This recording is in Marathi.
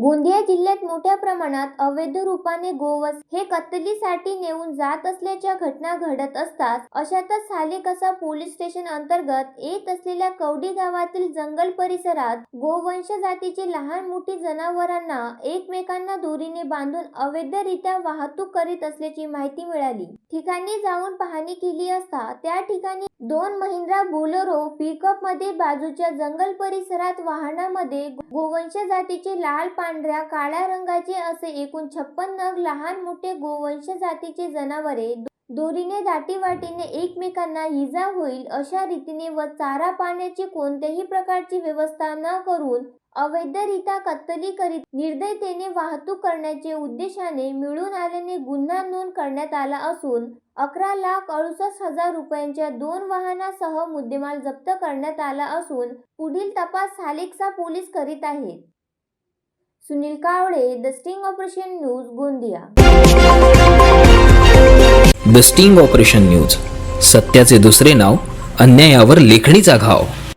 गोंदिया जिल्ह्यात मोठ्या प्रमाणात अवैध रूपाने गोवस हे कत्तलीसाठी नेऊन जात असल्याच्या घटना घडत असतात. अशातच सालेकसा पोलीस स्टेशन अंतर्गत येत असलेल्या कवडी गावातील जंगल परिसरात गोवंश जातीची लहान मोठी जनावरांना एकमेकांना दोरीने बांधून अवैधरित्या वाहतूक करीत असल्याची माहिती मिळाली. ठिकाणी जाऊन पाहणी केली असता त्या ठिकाणी दोन महिंद्रा बोलेरो पिकअपमध्ये बाजूच्या जंगल परिसरात वाहनामध्ये गोवंश जातीचे लाल पांढऱ्या काळ्या रंगाचे असे एकूण छप्पन नग लहान मोठे गोवंश जातीचे जनावरे दोरीने दाटीवाटीने एकमेकांना इजा होईल अशा रीतीने व चारा पाण्याची कोणत्याही प्रकारची व्यवस्था न करून अवैधरित्या कत्तली करीत निर्दयतेने वाहतूक करण्याचे उद्देशाने मिळून आल्याने गुन्हा करण्यात आला असून अकरा लाख अडुसष्ट हजार रुपयांच्या दोन वाहनासह मुद्देमाल जप्त करण्यात आला असून पुढील तपास सालेकसा पोलीस करीत आहेत Sunil Kawale the sting operation news Gondia. The sting operation news सत्याचे दुसरे नाव अन्यायावर लेखणीचा घाव.